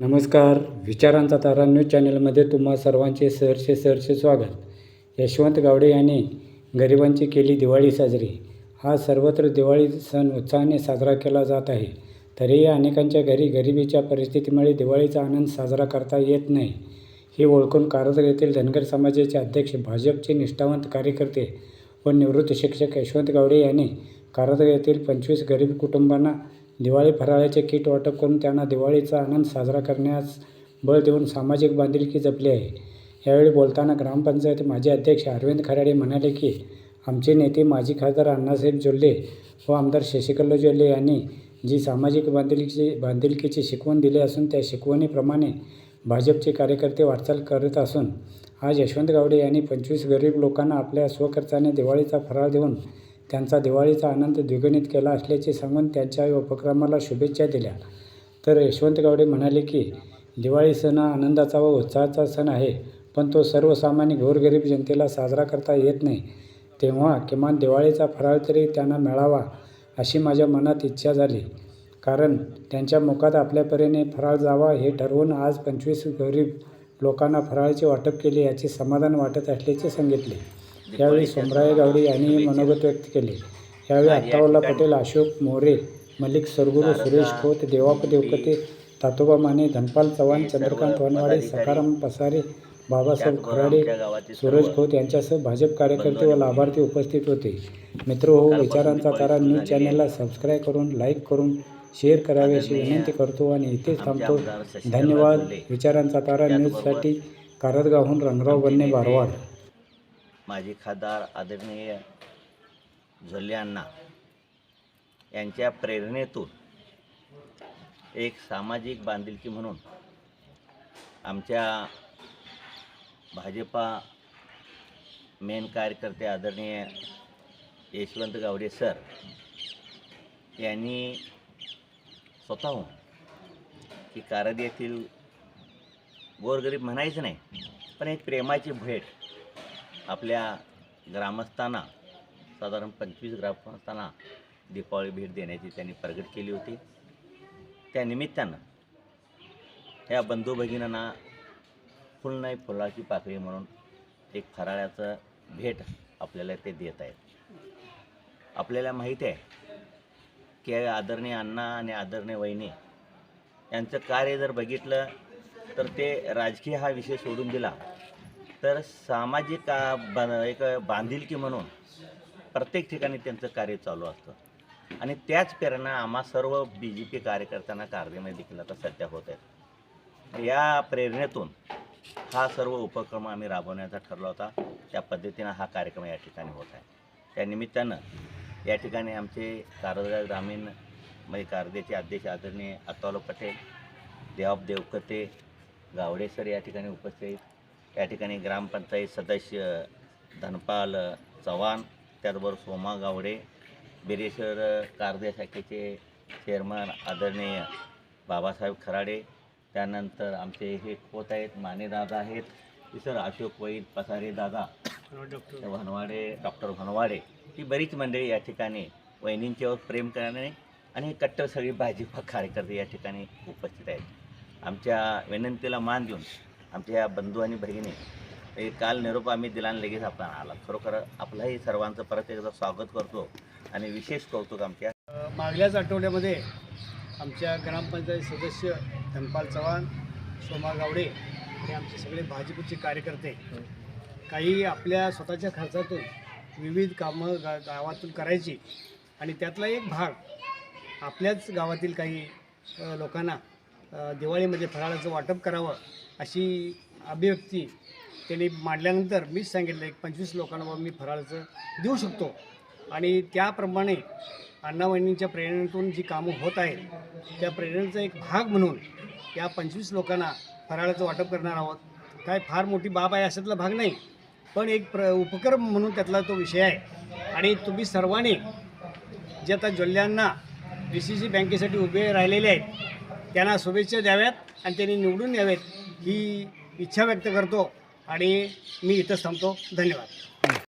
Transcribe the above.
नमस्कार विचारांचा तारा न्यूज चॅनलमध्ये तुम्हा सर्वांचे सहर्षे सहर्षे स्वागत. यशवंत गावडे यांनी गरिबांची केली दिवाळी साजरी. हा सर्वत्र दिवाळी सण उत्साहाने साजरा केला जात आहे. तरीही अनेकांच्या घरी गरिबीच्या परिस्थितीमुळे दिवाळीचा आनंद साजरा करता येत नाही. हे ओळखून कारंजा येथील धनगर समाजाचे अध्यक्ष भाजपचे निष्ठावंत कार्यकर्ते व निवृत्त शिक्षक यशवंत गावडे यांनी कारंजा येथील पंचवीस गरीब कुटुंबांना दिवाळी फराळाचे किट वाटप करून त्यांना दिवाळीचा आनंद साजरा करण्यास बळ देऊन सामाजिक बांधिलकी जपली आहे. यावेळी बोलताना ग्रामपंचायत माजी अध्यक्ष अरविंद खराडे म्हणाले की आमचे नेते माजी खासदार अण्णासाहेब जोल्ले व आमदार शशिकला जोल्ले यांनी जी सामाजिक बांधिलकीची बांधिलकीची शिकवण दिली असून त्या शिकवणीप्रमाणे भाजपचे कार्यकर्ते वाटचाल करत असून आज यशवंत गावडे यांनी पंचवीस गरीब लोकांना आपल्या स्वखर्चाने दिवाळीचा फराळ देऊन त्यांचा दिवाळीचा आनंद द्विगुणित केला असल्याचे सांगून त्यांच्या या उपक्रमाला शुभेच्छा दिल्या. तर यशवंत गावडे म्हणाले की दिवाळी सण हा आनंदाचा व उत्साहाचा सण आहे पण तो सर्वसामान्य गोरगरीब जनतेला साजरा करता येत नाही. तेव्हा किमान दिवाळीचा फराळ तरी त्यांना मिळावा अशी माझ्या मनात इच्छा झाली. कारण त्यांच्या मुखात आपल्या परीने फराळ जावा हे ठरवून आज पंचवीस गरीब लोकांना फराळाचे वाटप केले याचे समाधान वाटत असल्याचे सांगितले. यावेळी सोमराय गावडे यांनीही मनोगत व्यक्त केले. यावेळी अत्तावल्ला पटेल अशोक मोरे मलिक सरगुरू सुरेश खोत देवाप देवकते तातोबा माने धनपाल चव्हाण चंद्रकांत वनवाडे सखाराम पसारे बाबासाहेब खराडे सूरज खोत यांच्यासह भाजप कार्यकर्ते व लाभार्थी उपस्थित होते. मित्र हो विचारांचा तारा न्यूज चॅनलला सबस्क्राईब करून लाईक करून शेअर करावे अशी विनंती करतो आणि इथेच थांबतो. धन्यवाद. विचारांचा तारा न्यूजसाठी कारदगावहून रंगराव बन्ने बारवाड. माजी खासदार आदरणीय झोल्ले अण्णा यांच्या प्रेरणेतून एक सामाजिक बांधिलकी म्हणून आमच्या भाजपा मेन कार्यकर्ते आदरणीय यशवंत गावडे सर यांनी स्वतःहून की कारद येथील गोरगरीब म्हणायचं नाही पण एक प्रेमाची भेट आपल्या ग्रामस्थांना साधारण पंचवीस ग्रामस्थांना दीपावली भेट देण्याची त्यांनी प्रगट केली होती. त्या निमित्तानं या बंधू भगिनींना फुल नाही फुलाची पाकळी म्हणून एक फराळ्याचं भेट आपल्याला ते देत आहेत. आपल्याला माहीत आहे की आदरणीय अण्णा आणि आदरणीय वहिनी यांचं कार्य जर बघितलं तर ते राजकीय हा विषय सोडून दिला तर सामाजिक बन एक बांधिलकी म्हणून प्रत्येक ठिकाणी त्यांचं कार्य चालू असतं. आणि त्याच प्रेरणा आम्हा सर्व बी जे पी कार्यकर्त्यांना कार्यमध्ये देखील आता सध्या होत आहेत. या प्रेरणेतून हा सर्व उपक्रम आम्ही राबवण्याचा ठरला होता. त्या पद्धतीनं हा कार्यक्रम या ठिकाणी होत आहे. त्या निमित्तानं या ठिकाणी आमचे कारदगा ग्रामीण म्हणजे कारदेचे अध्यक्ष आदरणीय अतोल पटेल देवाब देवकते गावडेसर या ठिकाणी उपस्थित आहेत या ठिकाणी ग्रामपंचायत सदस्य धनपाल चव्हाण त्याचबरोबर सोमा गावडे बिरेश्वर कारदे शाखेचे चेअरमन आदरणीय बाबासाहेब खराडे त्यानंतर आमचे हे खोत आहेत मानेदादा आहेत सर अशोक वैद पसारे दादा डॉक्टर भनवाडे डॉक्टर भनवाडे ही बरीच मंडळी या ठिकाणी वहिनींच्यावर प्रेम करणारे आणि कट्टर सगळी भाजपा कार्यकर्ते या ठिकाणी उपस्थित आहेत. आमच्या विनंतीला मान देऊन आमच्या या बंधू आणि भगिनी हे काल निरोप आम्ही दिला आणि लगेच आपण आला. खरोखर आपलंही सर्वांचं परत एकदा स्वागत करतो आणि विशेष कौतुक आमच्या मागल्याच आठवड्यामध्ये आमच्या ग्रामपंचायत सदस्य धनपाल चव्हाण सोमा गावडे हे आमचे सगळे भाजपचे कार्यकर्ते काही आपल्या स्वतःच्या खर्चातून विविध कामं गा गावातून करायची आणि त्यातला एक भाग आपल्याच गावातील काही लोकांना दिवाळीमध्ये फराळाचं वाटप करावं अशी अभिव्यक्ती त्यांनी मांडल्यानंतर मीच सांगितलं एक पंचवीस लोकांना बाबा मी फराळाचं देऊ शकतो. आणि त्याप्रमाणे अण्णावहिनींच्या प्रेरणेतून जी कामं होत आहेत त्या प्रेरणेचा एक भाग म्हणून या पंचवीस लोकांना फराळाचं वाटप करणार आहोत. काय फार मोठी बाब आहे अशातला भाग नाही पण एक प्र उपक्रम म्हणून त्यातला तो विषय आहे. आणि तुम्ही सर्वांनी जे आता जोल्ल्यांना डी सी सी बँकेसाठी उभे राहिलेले आहेत त्यांना शुभेच्छा द्याव्यात आणि त्यांनी निवडून यावेत. ही इच्छा व्यक्त करतो आणि मी इथंच थांबतो. धन्यवाद.